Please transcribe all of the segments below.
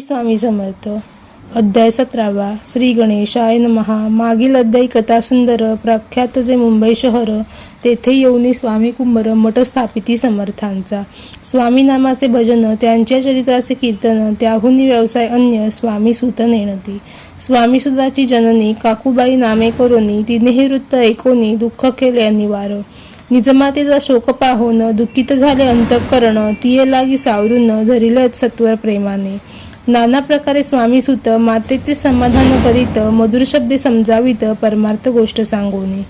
स्वामी समर्थ. अध्याय सतरावा. श्री गणेशाय नमहा मागील अध्यायी कथा सुंदर प्रख्यात जे मुंबई शहर तेथे येऊनी स्वामी कुंभर मठ स्थापिती समर्थांचा. स्वामी नामाचे भजन त्यांच्या चरित्राचे कीर्तन त्याहून व्यवसाय अन्य स्वामी सुत नेणती. स्वामी सुताची जननी काकूबाई नामे करोनी तिने हे वृत्त ऐकोनी दुःख केले अनिवार. निजमातेचा शोक पाहून दुःखित झाले अंतकरण तिये लागी सावरून धरिल सत्वर प्रेमाने. नाना प्रकारे स्वामी सुत मातेचे समाधान करीत मधुर शब्दे समजावित परमार्थ गोष्ट सांगोनी.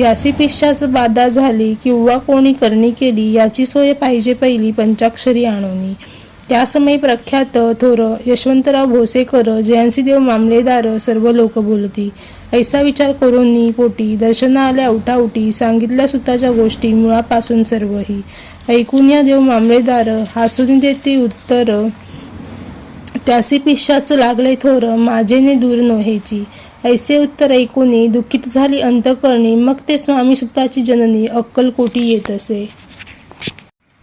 यासी पिशाच बाधा झाली किंवा कोणी करणी केली याची सोय पाहिजे पहिली पंचाक्षरी आणोनी. त्यासमयी प्रख्यात थोर यशवंतराव भोसेकर जयंसीदेव मामलेदार सर्व लोक बोलती. ऐसा विचार करून पोटी दर्शना आल्या उठाउटी सांगितल्या सुताच्या गोष्टी मुळापासून सर्वही. ऐकून या देव मामलेदार हासून देते उत्तर त्यासी पिशाच लागले थोर माझेने दूर नोहेची. ऐसे उत्तर ऐकूनी दुःखित झाली अंतकरणी मग ते स्वामी सुताची जननी अक्कलकोटी येत असे.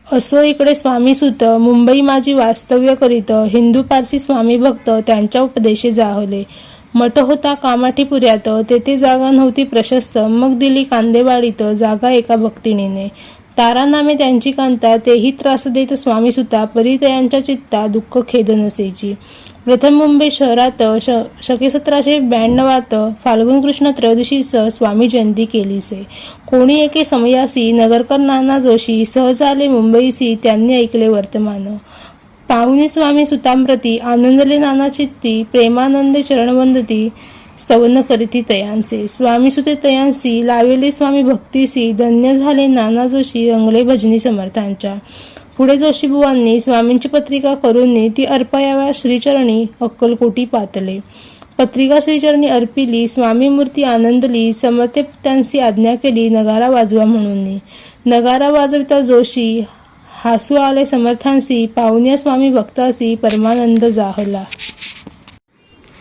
असो इकडे स्वामी सुत मुंबई माझी वास्तव्य करीत हिंदू पारसी स्वामी भक्त त्यांच्या उपदेशे जाहले. मठ होता कामाठीपुऱ्यात तेथे जागा नव्हती प्रशस्त मग दिली कांदेवाडीत जागा एका भक्तिणीने तारानामे त्यांची कांता तेही त्रास देत स्वामी सुता परितयांच्या चित्ता दुःख खेद नसायची. प्रथम मुंबई शहरात श शके सतराशे ब्याण्णवात फाल्गुन कृष्ण त्रयोदशीस स्वामी जयंती केलीसे. कोणी एके समयासी नगरकर नाना जोशी सहज आले मुंबईसी त्यांनी ऐकले वर्तमान. पाहुणे स्वामी सुतांप्रती आनंदले नाना चित्ती प्रेमानंद चरणवंदती स्तवन करीती तयांचे स्वामी सुते तयांसी लावेले स्वामी भक्तीसी धन्य झाले नाना जोशी रंगले भजनी समर्थांच्या. पुढे जोशीबुवांनी स्वामींची पत्रिका करून ती अर्पायाव्या श्रीचरणी अक्कलकोटी पातले. पत्रिका श्रीचरणी अर्पिली स्वामी मूर्ती आनंदली समर्थे त्यांची आज्ञा केली नगारा वाजवा म्हणून नगारा वाजविता जोशी हासू आले समर्थांसी पाहुण्या स्वामी भक्तासी परमानंद जाहला.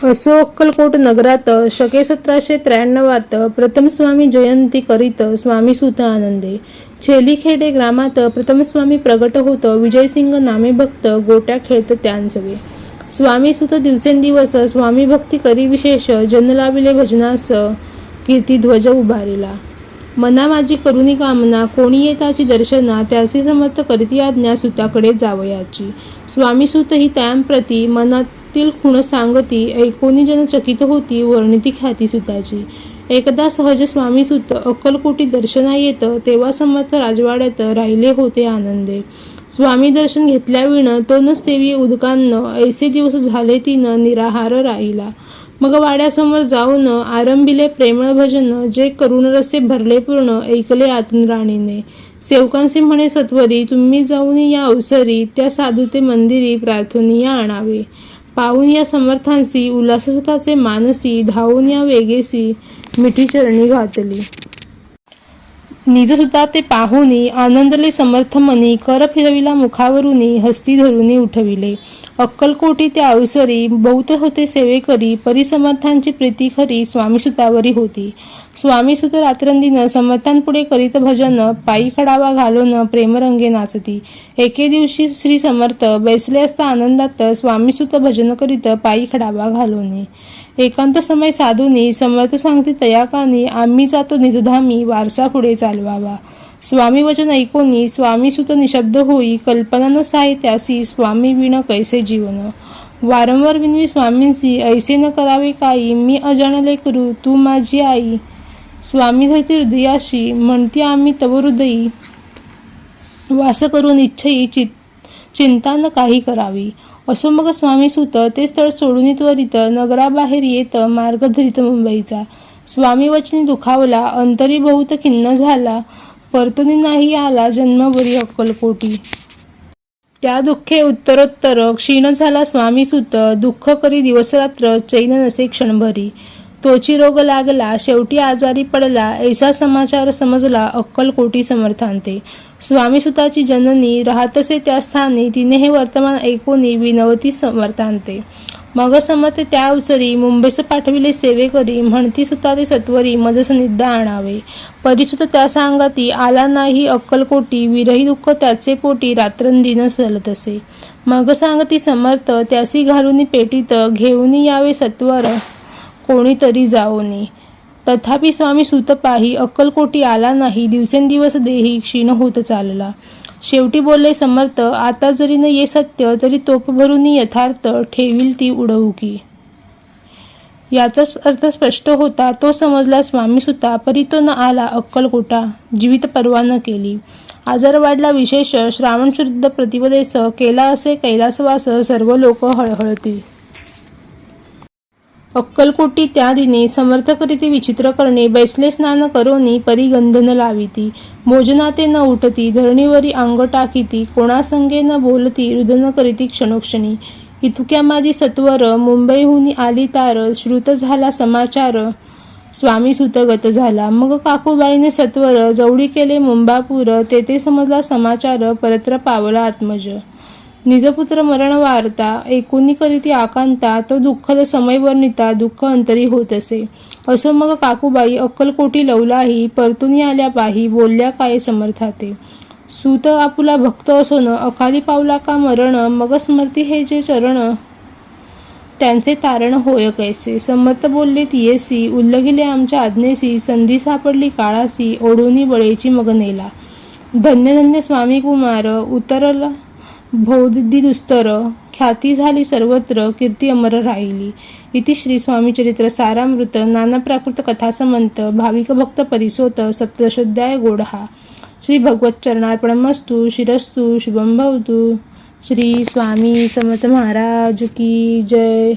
असो अक्कलकोट नगरात शके सतराशे त्र्याण्णवात प्रथम स्वामी जयंती करीत स्वामी सुत आनंदे छेलीखेडे ग्रामात प्रथम स्वामी प्रगट होत विजयसिंग नामे भक्त गोट्या खेळत त्यांसवे स्वामी सुत दिवसेंदिवस स्वामी भक्ती करी विशेष जनलाविले भजनास कीर्ती ध्वज उभारिला. मना माझी करुणी कामना कोणी येताची दर्शना त्यासी समर्थ करीती आज्ञा सुताकडे जावयाची. स्वामी सुत ही त्यांप्रती तील खुण सांगती ऐकोनी जन चकित होती वर्णिती ख्याती सुताची. एकदा सहज स्वामी सुत अक्कलकोटी दर्शना येत तेव्हा समर्थ राजवाड्यात राहिले होते आनंदे. स्वामी दर्शन घेतल्याविण तो न सेवी उदकांनं ऐसे दिवस झाले तिनं निराहार राहिला. मग वाड्यासमोर जाऊन आरंभिले प्रेमळ भजन जे करुण रसे भरले पूर्ण ऐकले आतून राणीने. सेवकांचे म्हणे सत्वरी तुम्ही जाऊन या अवसरी त्या साधुते मंदिरी प्रार्थनीया आणावे. पाहून या समर्थांसी उल्हासताचे मानसी धावून या वेगेसी मिठी चरणी घातली. निजसुद्धा ते पाहुनी आनंदले समर्थ मनी कर फिरविला मुखावरुनी हस्ती धरुनी उठविले. अक्कलकोटी त्या अवसरी बौद्ध होते सेवेकरी परिसमर्थांची प्रीती खरी स्वामीसुतावरी होती. स्वामीसुत रात्रंदीनं समर्थांपुढे करीत भजन पायी खडावा घालून प्रेमरंगे नाचती. एके दिवशी श्री समर्थ बैसले असता आनंदात स्वामीसुत भजन करीत पायी खडावा घालून एकांत समय साधूनी समर्थ सांगते तयाकानी आम्ही जातो निजधामी वारसा पुढे चालवावा. स्वामी वचन ऐकोनी स्वामी सुत निशब्द होई कल्पना न साय त्यासी स्वामी विण कैसे जीवन? वारंवार विनवी स्वामींसी ऐसे न करावे काही मी अजाणले करू तू माझी आई. स्वामी धरती हृदयाशी म्हणते आम्ही तव हृदयी. वास करून इच्छई चित चिंता न काही करावी. असो मग स्वामी सुत ते स्थळ सोडून त्वरित नगराबाहेर येत मार्ग धरित मुंबईचा. स्वामी वचनी दुखावला अंतरी बहुत खिन्न झाला. परतुनी नाही आला जन्मभरी अक्कलकोटी. त्या दुःखे उत्तरोत्तर क्षीण झाला स्वामी सुत. दुःख करी दिवसरात्र चैन नसे क्षणभरी. तोची रोग लागला शेवटी आजारी पडला ऐसा समाचार समजला अक्कलकोटी समर्थांते. स्वामीसुताची जननी राहतसे त्या स्थानी तिने हे वर्तमान ऐकूनी विनवती समर्थांते. मग समर्थ त्या अवसरी मुंबईस पाठविले सेवेकरी म्हणती सुता ते सत्वरी मजसनिद्ध आणावे. परिसुत त्या सांगाती आला नाही अक्कलकोटी विरही दुःख त्याचे पोटी रात्रंदिन सलत असे मग सांगती समर्थ त्यासी घालून पेटीत घेऊन यावे सत्वर. कोणीतरी जाओनी तथापि स्वामी सुतपाही अक्कलकोटी आला नाही दिवसेंदिवस देही क्षीण होत चालला. शेवटी बोलले समर्थ आता जरी न ये सत्य तरी तोप भरून यथार्थ ठेवील ती उडवुकी. याचा अर्थ स्पष्ट होता तो समजला स्वामी सुता परी तो न आला अक्कलकोटा जीवित परवा न केली. आजार वाढला विशेष श्रावण शुद्ध प्रतिपदेस केला असे कैलासवास सर्व लोक हळहळती. अक्कलकोटी त्या दिनी समर्थ करीती विचित्र करणे बैसले स्नान करोनी परिगंधन लाविती. भोजनाते न उठती धरणीवरी अंग टाकीती कोणासंगे न बोलती रुदन करीती क्षणोक्षणी. इतक्या माझी सत्वर मुंबईहून आली तार श्रुत झाला समाचार स्वामी सुतगत झाला. मग काकूबाईने सत्वर जवळी केले मुंबापूर तेथे समजला समाचार परत्र पावला आत्मज. निजपुत्र मरण वार्ता एकुणी करीती आकांता तो दुःखद समय वर्णिता दुःख अंतरी होत असे. असो मग काकूबाई अक्कलकोटी लवलाही परतुनी आल्या पाही बोलल्या काय समर्थाते. सूत आपुला भक्त असोन अकाली पावला का मरण मग स्मृती हे जे चरण त्यांचे तारण होय कैसे. समर्थ बोलले तियेसी उल्लगिले आमच्या आज्ञेसी संधी सापडली काळासी ओढूनी बळेची मग नेला. धन्य धन्य स्वामी कुमार उतरला दुस्तर ख्याती झाली सर्वत्र कीर्ती अमर राहिली. इति श्री स्वामी चरित्र सारामृत नाना प्राकृत कथासमंत भाविक भक्त परिसोत सप्तशोध्याय गोडहा श्री भगवत चरणार्पणमस्तु शिरस्तु शुभम भवतु. श्री स्वामी समर्थ महाराज की जय.